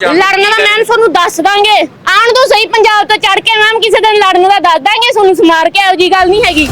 ਲੜਨ ਦਾ ਮੈਮ ਤੁਹਾਨੂੰ ਦੱਸ ਦਾਂਗੇ। ਆਣ ਦੋ ਸਹੀ ਪੰਜਾਬ ਤੋਂ ਚੜ ਕੇ ਮੈਮ ਕਿਸੇ ਦਿਨ ਲੜਨ ਦਾ ਦੱਸ ਦਾਂਗੇ ਤੁਹਾਨੂੰ ਸਮਾਰ ਕੇ ਇਹੋ ਜੀ ਗੱਲ ਨਹੀਂ ਹੈਗੀ।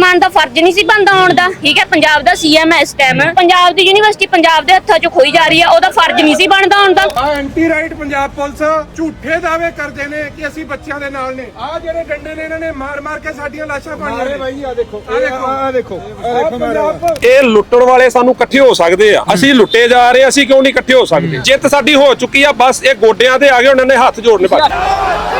ਮਾਨ ਦਾ ਫਰਜ਼ ਨਹੀਂ ਸੀ ਬੰਦਾ ਆਉਣ ਦਾ। ਠੀਕ ਹੈ ਪੰਜਾਬ ਦਾ ਸੀਐਮ ਹੈ ਇਸ ਟਾਈਮ ਪੰਜਾਬ ਦੀ ਯੂਨੀਵਰਸਿਟੀ ਪੰਜਾਬ ਦੇ ਹੱਥਾਂ 'ਚ ਖੋਈ ਜਾ ਰਹੀ ਹੈ ਉਹਦਾ ਫਰਜ਼ ਨਹੀਂ ਸੀ ਬਣਦਾ ਆਉਣ ਦਾ। ਆ ਐਂਟੀ ਰਾਈਟ ਪੰਜਾਬ ਪੁਲਿਸ ਝੂਠੇ ਦਾਅਵੇ ਕਰਦੇ ਨੇ ਕਿ ਅਸੀਂ ਬੱਚਿਆਂ ਦੇ ਨਾਲ ਨੇ। ਆ ਜਿਹੜੇ ਡੰਡੇ ਨੇ ਇਹਨਾਂ ਨੇ ਮਾਰ ਮਾਰ ਕੇ ਸਾਡੀਆਂ ਲਾਸ਼ਾਂ ਪਾਈਆਂ ਨੇ। ਬਾਈ ਆ ਦੇਖੋ। ਆ ਦੇਖੋ। ਆ ਦੇਖੋ। ਆ ਦੇਖੋ ਇਹ ਲੁੱਟਣ ਵਾਲੇ ਸਾਨੂੰ ਇਕੱਠੇ ਹੋ ਸਕਦੇ ਆ। ਅਸੀਂ ਲੁੱਟੇ ਜਾ ਰਹੇ ਅਸੀਂ ਕਿਉਂ ਨਹੀਂ ਇਕੱਠੇ ਹੋ ਸਕਦੇ? ਜਿੱਤ ਸਾਡੀ ਹੋ ਚੁੱਕੀ ਆ ਬਸ ਇਹ ਗੋਡਿਆਂ ਤੇ ਆ ਗਏ ਉਹਨਾਂ ਨੇ ਹੱਥ ਜੋੜਨੇ ਬਾਕੀ।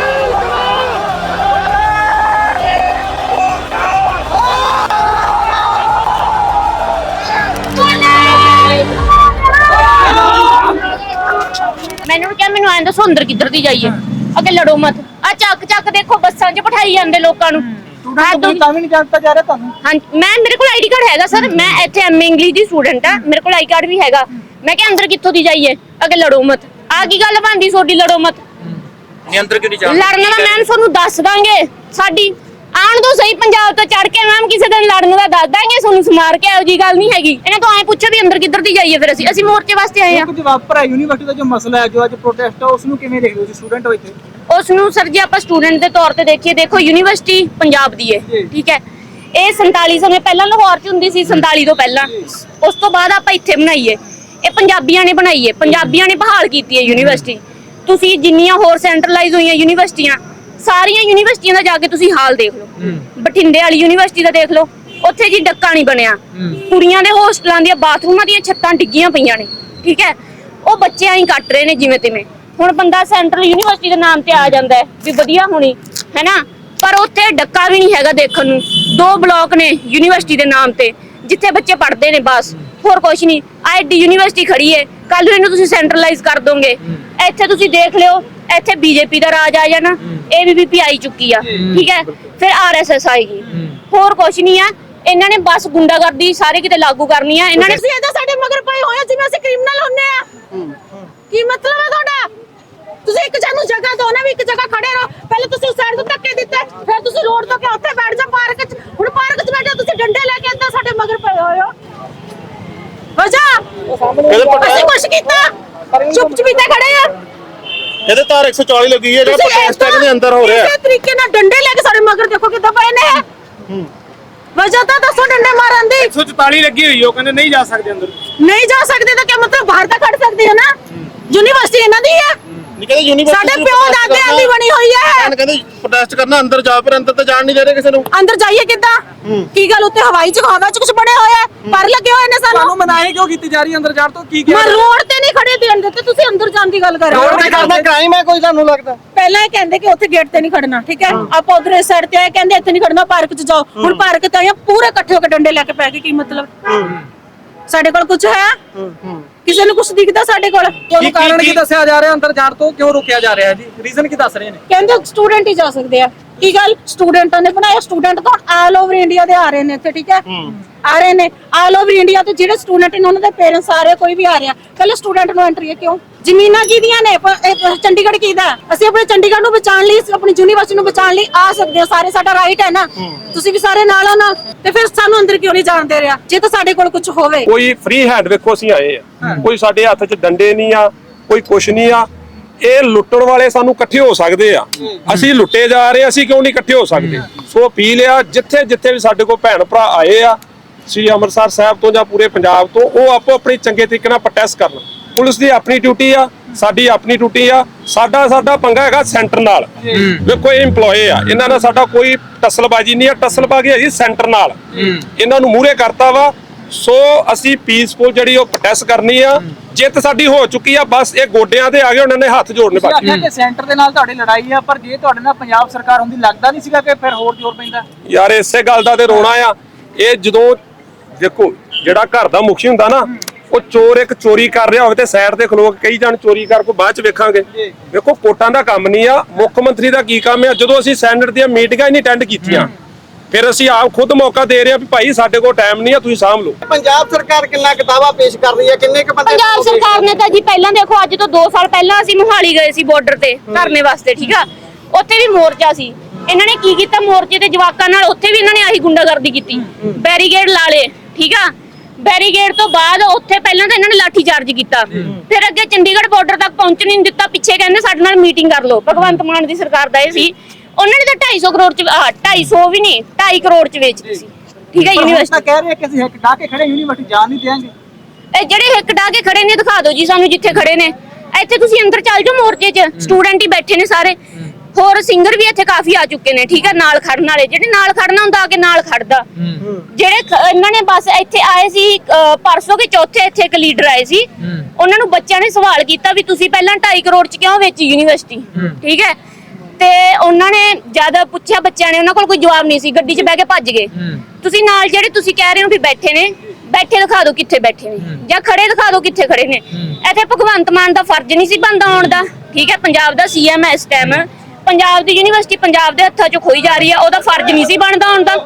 ਮੈਨੂੰ ਕਿਹਾ ਮੈਨੂੰ ਐਂ ਦੱਸੋ ਅੰਦਰ ਕਿੱਧਰ ਦੀ ਜਾਈਏ? ਅੱਗੇ ਲੜੋ ਮਤ। ਆ ਚੱਕ ਚੱਕ ਦੇਖੋ ਬੱਸਾਂ 'ਚ ਬਿਠਾਈ ਜਾਂਦੇ ਲੋਕਾਂ ਨੂੰ। ਦੋ- ਤਾਂ ਵੀ ਨਹੀਂ ਜਾਣਦਾ ਜਾ ਰਿਹਾ ਤੁਹਾਨੂੰ। ਹਾਂ ਮੈਂ ਮੇਰੇ ਕੋਲ ਆਈਡੀ ਕਾਰਡ ਹੈਗਾ ਸਰ। ਮੈਂ ਇੱਥੇ ਐਮਏ ਇੰਗਲਿਸ਼ ਦੀ ਸਟੂਡੈਂਟ ਆ। ਮੇਰੇ ਕੋਲ ਆਈ ਕਾਰਡ ਵੀ ਹੈਗਾ। ਮੈਂ ਕਿਹਾ ਅੰਦਰ ਕਿੱਥੋਂ ਦੀ ਜਾਈਏ? ਅੱਗੇ ਲੜੋ ਮਤ। ਆ ਕੀ ਗੱਲ ਬਣਦੀ ਤੁਹਾਡੀ ਲੜੋ ਮਤ? ਨਿਯੰਤਰ ਕਿਉਂ ਨਹੀਂ ਜਾ ਲੜਨ ਮੈਮ ਤੁਹਾਨੂੰ ਦੱਸ ਦਾਂਗੇ। ਸਾਡੀ ਆਣ ਦੋ ਸਹੀ ਪੰਜਾਬ ਤੋਂ ਚੜ ਕੇ ਮੈਮ ਕਿਸੇ ਦਿਨ ਲੜਨ ਦਾ ਦੱਸ ਦਾਂਗੇ ਤੁਹਾਨੂੰ ਸਮਾਰ ਕੇ ਇਹੋ ਜੀ ਗੱਲ ਨਹੀਂ ਹੈਗੀ। ਇਹਨਾਂ ਤੋਂ ਐਂ ਪੁੱਛੋ ਵੀ ਅੰਦਰ ਕਿੱਧਰ ਦੀ ਜਾਈਏ ਫਿਰ ਅਸੀਂ। ਅਸੀਂ ਮੋਰਚੇ ਵਾਸਤੇ ਆਏ ਆ ਇੱਕ ਜਵਾਬ ਪਰ ਯੂਨੀਵਰਸਿਟੀ ਦਾ ਜੋ ਮਸਲਾ ਹੈ ਜੋ ਅੱਜ ਪ੍ਰੋਟੈਸਟ ਹੈ ਉਸ ਨੂੰ ਕਿਵੇਂ ਦੇਖਦੇ ਹੋ ਤੁਸੀਂ ਸਟੂਡੈਂਟ ਹੋ ਇੱਥੇ? ਉਸ ਨੂੰ ਸਰ ਜੇ ਆਪਾਂ ਸਟੂਡੈਂਟ ਦੇ ਤੌਰ ਤੇ ਦੇਖੀਏ ਦੇਖੋ ਯੂਨੀਵਰਸਿਟੀ ਪੰਜਾਬ ਦੀ ਹੈ। ਠੀਕ ਹੈ। ਇਹ 47 ਸਮੇਂ ਪਹਿਲਾਂ ਲਾਹੌਰ 'ਚ ਹੁੰਦੀ ਸੀ 47 ਤੋਂ ਪਹਿਲਾਂ। ਉਸ ਤੋਂ ਬਾਅਦ ਆਪਾਂ ਇੱਥੇ ਬਣਾਈਏ। ਇਹ ਪੰਜਾਬੀਆਂ ਨੇ ਬਣਾਈ ਹੈ। ਪੰਜਾਬੀਆਂ ਨੇ ਬਹਾਲ ਕੀਤੀ ਹੈ ਯੂਨੀਵਰਸਿਟੀ ਤੁਸੀਂ ਜਿੰਨੀਆਂ ਹੋਰ ਸੈਂਟਰਲਾਈਜ਼ ਹੋਈਆਂ ਯੂਨੀਵਰਸਿਟੀਆਂ ਸਾਰੀਆਂ ਯੂਨੀਵਰਸਿਟੀਆਂ ਦਾ ਜਾ ਕੇ ਤੁਸੀਂ ਹਾਲ ਦੇਖ ਲਓ। ਬਠਿੰਡੇ ਵਾਲੀ ਯੂਨੀਵਰਸਿਟੀ ਦਾ ਦੇਖ ਲਓ। ਉੱਥੇ ਜੀ ਡੱਕਾ ਨਹੀਂ ਬਣਿਆ। ਕੁੜੀਆਂ ਦੇ ਹੋਸਟਲਾਂ ਦੀਆਂ ਬਾਥਰੂਮਾਂ ਦੀਆਂ ਛੱਤਾਂ ਡਿੱਗੀਆਂ ਪਈਆਂ ਨੇ। ਠੀਕ ਹੈ? ਉਹ ਬੱਚੇ ਐਂ ਕੱਟ ਰਹੇ ਨੇ ਜਿਵੇਂ ਤਿਵੇਂ। ਹੁਣ ਬੰਦਾ ਸੈਂਟਰਲ ਯੂਨੀਵਰਸਿਟੀ ਦੇ ਨਾਮ ਤੇ ਆ ਜਾਂਦਾ ਹੈ ਵੀ ਵਧੀਆ ਹੋਣੀ ਹੈਨਾ ਪਰ ਉੱਥੇ ਡੱਕਾ ਵੀ ਨਹੀਂ ਹੈਗਾ ਦੇਖਣ ਨੂੰ। ਦੋ ਬਲਾਕ ਨੇ ਯੂਨੀਵਰਸਿਟੀ ਦੇ ਨਾਮ ਤੇ ਜਿੱਥੇ ਬੱਚੇ ਪੜ੍ਹਦੇ ਨੇ ਬਸ। ਹੋਰ ਕੁਝ ਨਹੀਂ। ਆਈਡੀ ਯੂਨੀਵਰਸਿਟੀ ਖੜੀ ਹੈ ਕੱਲ ਨੂੰ ਇਹਨੂੰ ਤੁਸੀਂ ਸੈਂਟਰਲਾਈਜ਼ ਕਰ ਦੋਗੇ। ਇੱਥੇ ਤੁਸੀਂ ਦੇਖ ਲਿਓ ਇੱਥੇ ਬੀਜੇਪੀ ਦਾ ਰਾਜ ਆ ਜਾਣਾ। ਏਬੀਵੀਪੀ ਆਈ ਚੁੱਕੀ ਆ। ਠੀਕ ਹੈ? ਫਿਰ ਆਰਐਸਐਸ ਆਏਗੀ ਹੋਰ ਕੁਝ ਨਹੀਂ ਆ। ਇਹਨਾਂ ਨੇ ਬਸ ਗੁੰਡਾਗਰਦੀ ਸਾਰੇ ਕਿਤੇ ਲਾਗੂ ਕਰਨੀ ਆ। ਇਹਨਾਂ ਨੇ ਤੁਸੀਂ ਇਹਦਾ ਸਾਡੇ ਮਗਰ ਪਏ ਹੋਏ ਹੋ ਜਿਵੇਂ ਅਸੀਂ ਕ੍ਰਿਮੀਨਲ ਹੁੰਨੇ ਆ। ਕੀ ਮਤਲਬ ਹੈ ਤੁਹਾਡਾ? ਤੁਸੀਂ ਇੱਕ ਜਾਨੂੰ ਜਗ੍ਹਾ ਦੋ ਨਾ ਵੀ ਇੱਕ ਜਗ੍ਹਾ ਖੜੇ ਰਹੋ। ਪਹਿਲੇ ਤੁਸੀਂ ਸਾਈਡ ਤੋਂ ਧੱਕੇ ਦਿੱਤੇ ਫਿਰ ਤੁਸੀਂ ਰੋਡ ਤੋਂ ਕਿ ਉੱਥੇ ਬੈਠ ਜਾ ਪਾਰਕ 'ਚ ਹੁਣ ਪਾਰਕ 'ਚ ਬੈਠੇ ਹੋ, ਤੁਸੀਂ ਡੰਡੇ ਲੈ ਕੇ ਅੰਦਰ ਸਾਡੇ ਮਗਰ ਪਏ ਹੋਏ ਹੋ ਵਜਾ ਅਸੀਂ ਕੁਛ ਕੀਤਾ? ਚੁੱਪ ਚੁਪੀਤੇ ਖੜੇ ਆ। ਇਹਦੇ ਤਾਰ 140 ਲੱਗੀ ਹੈ ਤੁਸੀਂ ਏਦਾਂ- ਇਸੇ ਤਰੀਕੇ ਨਾਲ ਡੰਡੇ ਲੈ ਕੇ ਸਾਡੇ ਮਗਰ ਦੇਖੋ ਕਿੱਦਾਂ ਪਏ ਨੇ। ਵਜਾ ਤਾਂ ਦੱਸੋ ਡੰਡੇ ਮਾਰਨ ਦੀ। 144 ਲੱਗੀ ਹੋਈ ਉਹ ਕਹਿੰਦੇ ਨਹੀਂ ਜਾ ਸਕਦੇ ਅੰਦਰ। ਨਹੀਂ ਜਾ ਸਕਦੇ ਤਾਂ ਕੀ ਮਤਲਬ ਬਾਹਰ ਤਾਂ ਖੜ ਸਕਦੇ ਹੋ ਨਾ। ਯੂਨੀਵਰਸਿਟੀ ਇਹਨਾਂ ਦੀ ਹੈ ਨਹੀਂ ਕਹਿੰਦੇ ਯੂਨੀਵਰਸਿਟੀ ਸਾਡੇ ਪਿਓ ਦਾਦਿਆਂ ਦੀ ਬਣੀ ਹੋਈ ਹੈ। ਕਹਿੰਦੇ ਪ੍ਰੋਟੈਸਟ ਕਰਨਾ ਅੰਦਰ ਜਾ ਪਰ ਅੰਦਰ ਤਾਂ ਜਾਣ ਨਹੀਂ ਦੇ ਰਹੇ ਕਿਸੇ ਨੂੰ। ਅੰਦਰ ਜਾਈਏ ਕਿੱਦਾਂ? ਕੀ ਗੱਲ ਉੱਤੇ ਹਵਾਈ ਚ ਹਵਾ ਚ ਕੁਝ ਬਣੇ ਹੋਏ ਆ? ਪਰ ਲੱਗੇ ਹੋਏ ਨੇ ਤੁਹਾਨੂੰ ਸਾਨੂੰ ਮਨਾਹੀ ਕਿਉਂ ਕੀਤੀ ਜਾ ਰਹੀ ਹੈ ਅੰਦਰ ਜਾਣ ਤੋਂ? ਕੀ ਮੈਂ ਰੋਡ ਤੇ ਨਹੀਂ ਖੜੇ ਦੇਣ ਦਿੱਤੇ ਤੁਸੀਂ ਅੰਦਰ ਜਾਣ ਦੀ ਗੱਲ ਕਰ ਰਹੇ ਹੋ। ਕ੍ਰਾਈਮ ਹੈ ਕੋਈ ਤੁਹਾਨੂੰ ਲੱਗਦਾ? ਪਹਿਲਾਂ ਇਹ ਕਹਿੰਦੇ ਕਿ ਉੱਥੇ ਗੇਟ ਤੇ ਨਹੀਂ ਖੜਨਾ ਠੀਕ ਹੈ? ਆਪਾਂ ਉਧਰ ਇਸ ਸਾਈਡ ਤੇ ਆਏ ਕਹਿੰਦੇ ਇੱਥੇ ਨਹੀਂ ਖੜਨਾ ਪਾਰਕ 'ਚ ਜਾਓ। ਹੁਣ ਪਾਰਕ ਤੇ ਆਏ ਪੂਰੇ ਇਕੱਠੇ ਹੋ ਕੇ ਡੰਡੇ ਲੈ ਕੇ ਪੈ ਗਏ ਕੀ ਮਤਲਬ? ਸਾਡੇ ਕੋਲ ਕੁਝ ਹੈ? ਕਿਸੇ ਨੂੰ ਕੁਝ ਦਿਖਦਾ ਸਾਡੇ ਕੋਲ? ਤੁਹਾਨੂੰ ਕਾਰਨ ਕੀ ਦੱਸਿਆ ਜਾ ਰਿਹਾ? ਅੰਦਰ ਜਾਣ ਤੋਂ ਕਿਉਂ ਰੋਕਿਆ ਜਾ ਰਿਹਾ ਹੈ ਜੀ? ਰੀਜ਼ਨ ਕੀ ਦੱਸ ਰਹੇ ਨੇ? ਕਹਿੰਦੇ ਸਟੂਡੈਂਟ ਹੀ ਜਾ ਸਕਦੇ ਆ। ਕੀ ਗੱਲ? ਸਟੂਡੈਂਟਾਂ ਨੇ ਬਣਾਇਆ। ਸਟੂਡੈਂਟ ਤਾਂ ਆਲ ਓਵਰ ਇੰਡੀਆ ਦੇ ਆ ਰਹੇ ਨੇ ਇੱਥੇ ਠੀਕ ਹੈ? ਆ ਰਹੇ ਨੇ। ਆਲ ਓਵਰ ਇੰਡੀਆ ਤੋਂ ਜਿਹੜੇ ਸਟੂਡੈਂਟ ਨੇ ਉਹਨਾਂ ਦੇ ਪੇਰੈਂਟਸ ਆ ਰਹੇ ਕੋਈ ਵੀ ਆ ਰਿਹਾ। ਕੱਲੇ ਸਟੂਡੈਂਟ ਨੂੰ ਐਂਟਰੀ ਹੈ ਕਿਉਂ? ਜ਼ਮੀਨਾਂ ਕਿਹਦੀਆਂ ਨੇ? ਪ- ਇਹ ਚੰਡੀਗੜ੍ਹ ਕਿਹਦਾ? ਹੈ? ਅਸੀਂ ਆਪਣੇ ਚੰਡੀਗੜ੍ਹ ਨੂੰ ਬਚਾਉਣ ਲਈ ਆਪਣੀ ਯੂਨੀਵਰਸਿਟੀ ਨੂੰ ਬਚਾਉਣ ਲਈ ਆ ਸਕਦੇ ਹਾਂ। ਸਾਰੇ ਸਾਡਾ ਰਾਈਟ ਹੈ ਨਾ? ਤੁਸੀਂ ਵੀ ਸਾਰੇ ਨਾਲ ਹੋ ਨਾ? ਤੇ ਫਿਰ ਸਾਨੂੰ ਅੰਦਰ ਕਿਉਂ ਨਹੀਂ ਜਾਣ ਦੇ ਰਿਹਾ? ਜੇ ਤਾਂ ਸਾਡੇ ਕੋਲ ਕੁਝ ਹੋਵੇ। ਕੋਈ ਫ੍ਰੀ ਹੈਂਡ ਵੇਖੋ ਅਸੀਂ ਆਏ ਆ ਕੋਈ ਸਾਡੇ ਹੱਥ 'ਚ ਡੰਡੇ ਨਹੀਂ ਆ ਕੋਈ ਕੁਛ ਨਹੀਂ ਆ। ਇਹ ਲੁੱਟਣ ਵਾਲੇ ਸਾਨੂੰ ਇਕੱਠੇ ਹੋ ਸਕਦੇ ਆ। ਅਸੀਂ ਲੁੱਟੇ ਜਾ ਰਹੇ ਅਸੀਂ ਕਿਉਂ ਨਹੀਂ ਇਕੱਠੇ ਹੋ ਸਕਦੇ? ਸੋ ਅਪੀਲ ਆ ਜਿੱਥੇ ਜਿੱਥੇ ਵੀ ਸਾਡੇ ਕੋਲ ਭੈਣ ਭਰਾ ਆਏ ਆ ਸ੍ਰੀ ਅੰਮ੍ਰਿਤਸਰ ਸਾਹਿਬ ਤੋਂ ਜਾਂ ਪੂਰੇ ਪੰਜਾਬ ਤੋਂ ਉਹ ਆਪੋ ਆਪਣੀ ਚੰਗੇ ਤਰੀਕੇ ਨਾਲ ਪ੍ਰੋਟੈਸਟ ਕਰਨ। ਪੁਲਿਸ ਦੀ ਆਪਣੀ ਡਿਊਟੀ ਆ ਸਾਡੀ ਆਪਣੀ ਡਿਊਟੀ ਆ। ਸਾਡਾ ਸਾਡਾ ਪੰਗਾ ਹੈਗਾ ਸੈਂਟਰ ਨਾਲ। ਵੇਖੋ ਇਹ EMPLOYE ਆ। ਇਹਨਾਂ ਨਾਲ ਸਾਡਾ ਕੋਈ ਟਸਲਬਾਜੀ ਨਹੀਂ ਆ। ਟਸਲਬਾਜੀ ਹੈ ਜੀ ਸੈਂਟਰ ਨਾਲ। ਇਹਨਾਂ ਨੂੰ ਮੂਹਰੇ ਕਰਤਾ ਵਾ। ਸੋ ਅਸੀਂ ਪੀਸਫੁਲ ਜਿਹੜੀ ਉਹ ਪ੍ਰੋਟੈਸਟ ਕਰਨੀ ਆ। ਜਿੱਤ ਸਾਡੀ ਹੋ ਚੁੱਕੀ ਆ। ਬਸ ਇਹ ਗੋਡਿਆਂ ਤੇ ਆ ਗਏ ਉਹਨਾਂ ਨੇ ਹੱਥ ਜੋੜਨੇ ਬਾਕੀ ਆਖਿਆ ਕਿ ਸੈਂਟਰ ਦੇ ਨਾਲ ਤੁਹਾਡੀ ਲੜਾਈ ਹੈ ਪਰ ਜੇ ਤੁਹਾਡੇ ਨਾਲ ਪੰਜਾਬ ਸਰਕਾਰ ਹੁੰਦੀ ਲੱਗਦਾ ਨਹੀਂ ਸੀਗਾ ਕਿ ਫਿਰ ਹੋਰ ਜ਼ੋਰ ਪੈਂਦਾ? ਯਾਰ ਇਸੇ ਗੱਲ ਦਾ ਤੇ ਰੋਣਾ ਆ। ਇਹ ਜਦੋਂ ਦੇਖੋ ਜਿਹੜਾ ਘਰ ਦਾ ਮੁਖੀ ਹੁੰਦਾ ਨਾ ਉਹ ਚੋਰ ਇੱਕ ਚੋਰੀ ਕਰ ਰਿਹਾ ਹੋਵੇ ਤੇ ਸਾਈਡ ਤੇ ਖਲੋ ਕੇ ਕਈ ਜਣ ਚੋਰੀ ਕਰ ਕੋ ਬਾਅਦ ਚ ਵੇਖਾਂਗੇ। ਵੇਖੋ ਕੋਟਾਂ ਦਾ ਕੰਮ ਨਹੀਂ ਆ। ਮੁੱਖ ਮੰਤਰੀ ਦਾ ਕੀ ਕੰਮ ਆ? ਜਦੋਂ ਅਸੀਂ ਸੈਨੇਟ ਦੀਆਂ ਮੀਟਿੰਗਾਂ ਹੀ ਨਹੀਂ ਅਟੈਂਡ ਕੀਤੀਆਂ ਫਿਰ ਅਸੀਂ ਆਪ ਖੁਦ ਮੌਕਾ ਦੇ ਰਹੇ ਆ ਵੀ ਭਾਈ ਸਾਡੇ ਕੋਲ ਟਾਈਮ ਨਹੀਂ ਆ ਤੁਸੀਂ ਸਾਂਭ ਲਓ। ਪੰਜਾਬ ਸਰਕਾਰ ਕਿੰਨਾ ਕਿਤਾਬਾ ਪੇਸ਼ ਕਰ ਰਹੀ ਹੈ? ਕਿੰਨੇ ਕੁ ਬੰਦੇ ਪੰਜਾਬ ਸਰਕਾਰ ਨੇ ਤਾਂ ਜੀ ਪਹਿਲਾਂ ਦੇਖੋ ਅੱਜ ਤੋਂ 2 ਸਾਲ ਪਹਿਲਾਂ ਅਸੀਂ ਮੁਹਾਲੀ ਗਏ ਸੀ ਬਾਰਡਰ ਤੇ ਧਰਨੇ ਵਾਸਤੇ ਠੀਕ ਆ? ਉੱਥੇ ਵੀ ਮੋਰਚਾ ਸੀ। ਇਹਨਾਂ ਨੇ ਕੀ ਕੀਤਾ? ਮੋਰਚੇ ਤੇ ਜਵਾਕਾਂ ਨਾਲ ਉੱਥੇ ਵੀ ਇਹਨਾਂ ਨੇ ਆਹੀ ਗੁੰਡਾਗਰਦੀ ਕੀਤੀ। ਬੈਰੀਗੇਡ ਲਾ ਲਏ ਠੀਕ ਆ? ਬੈਰੀਗੇਡ ਤੋਂ ਬਾਅਦ ਉੱਥੇ ਪਹਿਲਾਂ ਤਾਂ ਇਹਨਾਂ ਨੇ ਲਾਠੀ ਚਾਰਜ ਕੀਤਾ। ਫਿਰ ਅੱਗੇ ਚੰਡੀਗੜ੍ਹ ਬਾਰਡਰ ਤੱਕ ਪਹੁੰਚਣ ਹੀ ਨਹੀਂ ਦਿੱਤਾ। ਪਿੱਛੇ ਕਹਿੰਦੇ ਸਾਡੇ ਨਾਲ ਮੀਟਿੰਗ ਕਰ ਲਓ। ਭਗਵੰਤ ਮਾਨ ਦੀ ਸਰਕਾਰ ਦਾ ਇਹ ਸੀ। ਉਹਨਾਂ ਨੇ ਤਾਂ 250 ਕਰੋੜ ਚ ਆ 250 ਵੀ ਨਹੀਂ 2.5 ਕਰੋੜ ਚ ਵੇਚਦੀ ਸੀ। ਠੀਕ ਹੈ ਯੂਨੀਵਰਸਿਟੀ ਕਹਿ ਰਹੇ ਕਿ ਅਸੀਂ ਹਿੱਕ ਢਾ ਕੇ ਖੜੇ ਯੂਨੀਵਰਸਿਟੀ ਜਾਣ ਨਹੀਂ ਦੇਵਾਂਗੇ ਇਹ ਜਿਹੜੇ ਹਿੱਕ ਡਾ ਕੇ ਖੜੇ ਨੇ ਦਿਖਾ ਦਿਓ ਜੀ ਸਾਨੂੰ ਜਿੱਥੇ ਖੜੇ ਨੇ। ਇੱਥੇ ਤੁਸੀਂ ਅੰਦਰ ਚੱਲ ਜਾਓ ਮੋਰਚੇ 'ਚ। ਸਟੂਡੈਂਟ ਹੀ ਬੈਠੇ ਨੇ ਸਾਰੇ। ਹੋਰ ਸਿੰਗਰ ਵੀ ਇੱਥੇ ਕਾਫੀ ਆ ਚੁੱਕੇ ਨੇ ਠੀਕ ਹੈ ਨਾਲ ਖੜਨ ਵਾਲੇ ਜਿਹੜੇ ਨਾਲ ਖੜਨਾ ਹੁੰਦਾ ਆ ਕੇ ਨਾਲ ਖੜਦਾ। ਜਿਹੜੇ ਖ- ਇਹਨਾਂ ਨੇ ਬਸ ਇੱਥੇ ਆਏ ਸੀ ਅਹ, ਪਰਸੋਂ ਕੇ ਚੌਥੇ ਇੱਥੇ ਇੱਕ ਲੀਡਰ ਆਏ ਸੀ। ਉਹਨਾਂ ਨੂੰ ਬੱਚਿਆਂ ਨੇ ਸਵਾਲ ਕੀਤਾ ਵੀ ਤੁਸੀਂ ਪਹਿਲਾਂ 2.5 ਕਰੋੜ 'ਚ ਕਿਉਂ ਵੇਚੀ ਯੂਨੀਵਰਸਿਟੀ ਠੀਕ ਹੈ? ਤੇ ਉਹਨਾਂ ਨੇ ਜਦ ਪੁੱਛਿਆ ਬੱਚਿਆਂ ਨੇ ਉਹਨਾਂ ਕੋਲ ਕੋਈ ਜਵਾਬ ਨਹੀਂ ਸੀ ਗੱਡੀ 'ਚ ਬਹਿ ਕੇ ਭੱਜ ਗਏ। ਤੁਸੀਂ ਨਾਲ ਜਿਹੜੇ ਤੁਸੀਂ ਕਹਿ ਰਹੇ ਹੋ ਵੀ ਬੈਠੇ ਨੇ ਬੈਠੇ ਦਿਖਾ ਦਿਓ ਕਿੱਥੇ ਬੈਠੇ ਨੇ ਜਾਂ ਖੜੇ ਦਿਖਾ ਦਿਓ ਕਿੱਥੇ ਖੜੇ ਨੇ। ਇੱਥੇ ਭਗਵੰਤ ਮਾਨ ਦਾ ਫਰਜ਼ ਨਹੀਂ ਸੀ ਬੰਦਾ ਆਉਣ ਦਾ ਠੀਕ ਹੈ? ਪੰਜਾਬ ਦਾ ਸੀਐਮ ਹੈ ਇਸ ਟਾਈਮ ਪੰਜਾਬ ਦੀ ਯੂਨੀਵਰਸਿਟੀ ਪੰਜਾਬ ਦੇ ਹੱਥਾਂ 'ਚੋਂ ਖੋਈ ਜਾ ਰਹੀ ਹੈ ਉਹਦਾ ਫਰਜ਼ ਨਹੀਂ ਸੀ ਬਣਦਾ ਦਾ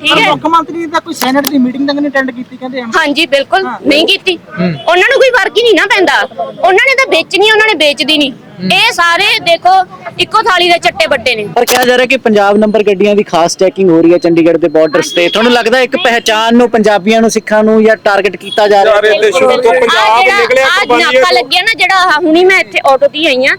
ਠੀਕ ਹੈ? ਮੁੱਖ ਮੰਤਰੀ ਦਾ ਕੋਈ ਸੈਨੇਟ ਦੀ ਮੀਟਿੰਗ ਤੱਕ ਨਹੀਂ ਅਟੈਂਡ ਕੀਤੀ ਕਹਿੰਦੇ ਹਨ ਹਾਂਜੀ ਬਿਲਕੁਲ ਨਹੀਂ ਕੀਤੀ। ਉਹਨਾਂ ਨੂੰ ਕੋਈ ਫ਼ਰਕ ਹੀ ਨਹੀਂ ਨਾ ਪੈਂਦਾ। ਉਹਨਾਂ ਨੇ ਤਾਂ ਵੇਚਣੀ ਉਹਨਾਂ ਨੇ ਵੇਚਦੀ ਨਹੀਂ। ਇਹ ਸਾਰੇ ਦੇਖੋ ਇੱਕੋ ਥਾਲੀ ਦੇ ਚੱਟੇ ਵੱਡੇ ਨੇ। ਪਰ ਕਿਹਾ ਜਾ ਰਿਹਾ ਕਿ ਪੰਜਾਬ ਨੰਬਰ ਗੱਡੀਆਂ ਦੀ ਖਾਸ ਚੈਕਿੰਗ ਹੋ ਰਹੀ ਹੈ ਚੰਡੀਗੜ੍ਹ ਦੇ ਬਾਰਡਰਸ ਤੇ। ਤੁਹਾਨੂੰ ਲੱਗਦਾ ਇੱਕ ਪਹਿਚਾਨ ਨੂੰ ਪੰਜਾਬੀਆਂ ਨੂੰ ਸਿੱਖਾਂ ਨੂੰ ਜਾਂ ਟਾਰਗੇਟ ਕੀਤਾ ਜਾ ਰਿਹਾ ਤੋਂ ਪੰਜਾਬ ਨਿਕਲਿਆ ਆ ਨਾਕਾ ਲੱਗਿਆ ਨਾ ਜਿਹੜਾ ਹੁਣੀ ਮੈਂ ਇੱਥੇ ਆਟੋ ਹੀ ਆਈ ਆ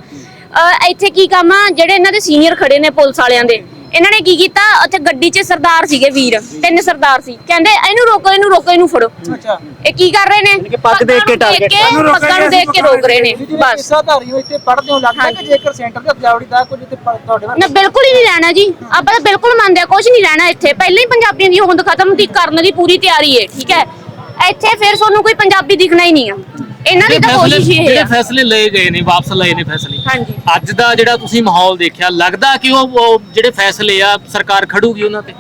ਇੱਥੇ ਕੀ ਕੰਮ ਆ? ਜਿਹੜੇ ਇਹਨਾਂ ਦੇ ਸੀਨੀਅਰ ਖੜੇ ਨੇ ਪੁਲਿਸ ਵਾਲਿਆਂ ਦੇ। ਇਹਨਾਂ ਨੇ ਕੀ ਕੀਤਾ? ਉੱਥੇ ਗੱਡੀ 'ਚ ਸਰਦਾਰ ਸੀਗੇ ਵੀਰ। ਤਿੰਨ ਸਰਦਾਰ ਸੀ। ਕਹਿੰਦੇ ਇਹਨੂੰ ਰੋਕੋ ਇਹਨੂੰ ਰੋਕੋ ਇਹਨੂੰ ਫੜੋ। ਅੱਛਾ। ਇਹ ਕੀ ਕਰ ਰਹੇ ਨੇ? ਪੱਗ ਦੇਖ ਕੇ ਪੱਗਾਂ ਨੂੰ target ਦੇਖ ਕੇ ਪੱਗਾਂ ਨੂੰ ਦੇਖ ਕੇ ਰੋਕ ਰਹੇ ਨੇ। ਬਸ। ਕਿੱਸਾਧਾਰੀ ਹੋ ਇੱਥੇ ਪੜ੍ਹਦੇ ਹੋ ਲੱਗਦਾ ਕਿ ਜੇਕਰ ਸੈਂਟਰ ਦੇ ਅਬਜਾਵੜੀ ਦਾ ਕੁਝ ਇੱਥੇ ਪ- ਤੁਹਾਡੇ ਵੱਲ ਨਾ ਬਿਲਕੁਲ ਹੀ ਨਹੀਂ ਰਹਿਣਾ ਜੀ। ਆਪਾਂ ਤਾਂ ਬਿਲਕੁਲ ਮੰਨਦੇ ਆ ਕੁਝ ਨਹੀਂ ਰਹਿਣਾ ਇੱਥੇ। ਪਹਿਲਾਂ ਹੀ ਪੰਜਾਬੀਆਂ ਦੀ ਹੋਂਦ ਖਤਮ ਦੀ ਕਰਨ ਦੀ ਪੂਰੀ ਤਿਆਰੀ ਹੈ ਠੀਕ ਹੈ? ਇੱਥੇ ਫਿਰ ਤੁਹਾਨੂੰ ਕੋਈ ਪੰਜਾਬੀ ਦਿਖਣਾ ਹੀ ਨਹੀਂ ਆ। ਇਹਨਾਂ ਦੀ ਤਾਂ ਕੋਸ਼ਿਸ਼ ਇਹ ਜਿਹੜੇ ਹੈ ਫੈਸਲੇ ਲਏ ਗਏ ਨੇ ਵਾਪਸ ਲਏ ਨੇ ਫੈਸਲੇ। ਹਾਂਜੀ। ਅੱਜ ਦਾ ਜਿਹੜਾ ਤੁਸੀਂ ਮਾਹੌਲ ਦੇਖਿਆ ਲੱਗਦਾ ਕਿ ਉਹ ਉਹ ਜਿਹੜੇ ਫੈਸਲੇ ਆ ਸਰਕਾਰ ਖੜੂਗੀ ਉਹਨਾਂ ਤੇ?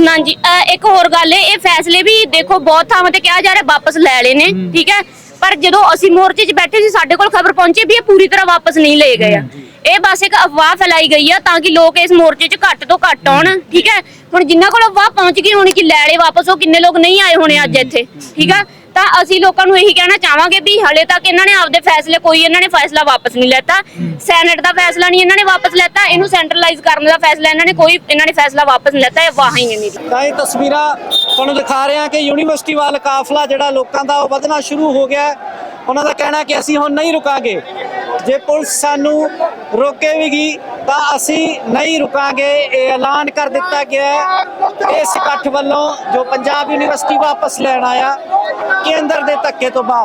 ਨਾ ਜੀ ਅਹ ਇੱਕ ਹੋਰ ਗੱਲ ਹੈ ਇਹ ਫੈਸਲੇ ਵੀ ਦੇਖੋ ਬਹੁਤ ਥਾਵਾਂ ਤੇ ਕਿਹਾ ਜਾ ਰਿਹਾ ਵਾਪਸ ਲੈ ਲਏ ਨੇ ਠੀਕ ਹੈ? ਪਰ ਜਦੋਂ ਅਸੀਂ ਮੋਰਚੇ 'ਚ ਬੈਠੇ ਸੀ ਸਾਡੇ ਕੋਲ ਖਬਰ ਪਹੁੰਚੀ ਵੀ ਇਹ ਪੂਰੀ ਤਰ੍ਹਾਂ ਵਾਪਸ ਨਹੀਂ ਲਏ ਗਏ ਆ। ਇਹ ਬਸ ਇੱਕ ਅਫਵਾਹ ਫੈਲਾਈ ਗਈ ਆ ਤਾਂ ਕਿ ਲੋਕ ਇਸ ਮੋਰਚੇ 'ਚ ਘੱਟ ਤੋਂ ਘੱਟ ਆਉਣ ਠੀਕ ਹੈ? ਹੁਣ ਜਿਨ੍ਹਾਂ ਕੋਲ ਅਫਵਾਹ ਪਹੁੰਚ ਗਈ ਹੋਣੀ ਕਿ ਲੈ ਲਏ ਵਾਪਸ ਉਹ ਕਿੰਨੇ ਲੋਕ ਨਹੀਂ ਆਏ ਹੋਣੇ ਅੱਜ ਇੱਥੇ ਠੀਕ ਆ? ਤਾਂ ਅਸੀਂ ਲੋਕਾਂ ਨੂੰ ਇਹੀ ਕਹਿਣਾ ਚਾਹਾਂਗੇ ਵੀ ਹਲੇ ਤੱਕ ਇਹਨਾਂ ਨੇ ਆਪਦੇ ਫੈਸਲੇ ਕੋਈ ਇਹਨਾਂ ਨੇ ਫੈਸਲਾ ਵਾਪਸ ਨਹੀਂ ਲੈਤਾ। ਸੈਨੇਟ ਦਾ ਫੈਸਲਾ ਨਹੀਂ ਇਹਨਾਂ ਨੇ ਵਾਪਸ ਲੈਤਾ ਇਹਨੂੰ ਸੈਂਟਰਲਾਈਜ਼ ਕਰਨ ਦਾ ਫੈਸਲਾ ਇਹਨਾਂ ਨੇ ਕੋਈ ਇਹਨਾਂ ਨੇ ਫੈਸਲਾ ਵਾਪਸ ਨਹੀਂ ਲੈਤਾ ਇਹ ਵਾਹਾਂ ਹੀ ਨਹੀਂ। ਤਾਂ ਇਹ ਤਸਵੀਰਾਂ ਤੁਹਾਨੂੰ ਦਿਖਾ ਰਹੇ ਹਾਂ ਕਿ ਯੂਨੀਵਰਸਿਟੀ ਵੱਲ ਕਾਫਲਾ ਜਿਹੜਾ ਲੋਕਾਂ ਦਾ ਉਹ ਵਧਣਾ ਸ਼ੁਰੂ ਹੋ ਗਿਆ ਉਹਨਾਂ ਦਾ ਕਹਿਣਾ ਕਿ ਅਸੀਂ ਹੁਣ ਨਹੀਂ ਰੁਕਾਂਗੇ। ਜੇ ਪੁਲਿਸ ਸਾਨੂੰ ਰੋਕੇਗੀ ਤਾਂ ਅਸੀਂ ਨਹੀਂ ਰੁਕਾਂਗੇ। ਇਹ ਐਲਾਨ ਕਰ ਦਿੱਤਾ ਗਿਆ ਹੈ ਇਸ ਇਕੱਠ ਵੱਲੋਂ ਜੋ ਪੰਜਾਬ ਯੂਨੀਵਰਸਿਟੀ ਵਾਪਸ ਲੈਣ ਆਇਆ, ਕੇਂਦਰ ਦੇ ਧੱਕੇ ਤੋਂ ਬਾਅਦ।